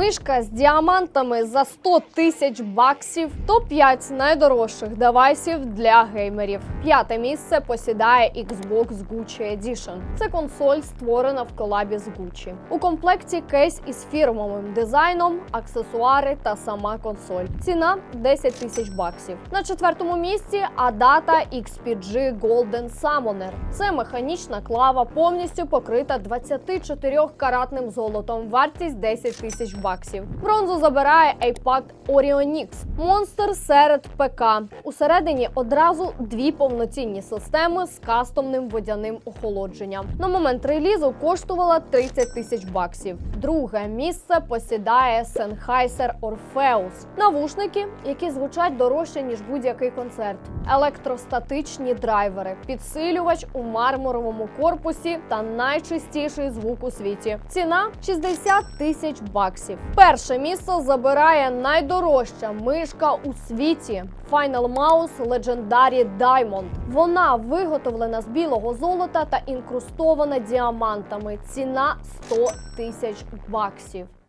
Мишка з діамантами за 100 тисяч баксів. Топ 5 найдорожчих девайсів для геймерів. П'яте місце посідає Xbox Gucci Edition. Це консоль, створена в колабі з Gucci. У комплекті кейс із фірмовим дизайном, аксесуари та сама консоль. Ціна 10 тисяч баксів. На четвертому місці Adata XPG Golden Summoner. Це механічна клава, повністю покрита 24-каратним золотом. Вартість 10 тисяч баксів. Бронзу забирає iPad Orionix. Монстр серед ПК. Усередині одразу дві повноцінні системи з кастомним водяним охолодженням. На момент релізу коштувала 30 тисяч баксів. Друге місце посідає Sennheiser Orpheus. Навушники, які звучать дорожче ніж будь-який концерт. Електростатичні драйвери, підсилювач у мармуровому корпусі та найчистіший звук у світі. Ціна 60 тисяч баксів. Перше місце забирає найдорожча мишка у світі Final Mouse Legendary Diamond. Вона виготовлена з білого золота та інкрустована діамантами. Ціна 100 тисяч баксів.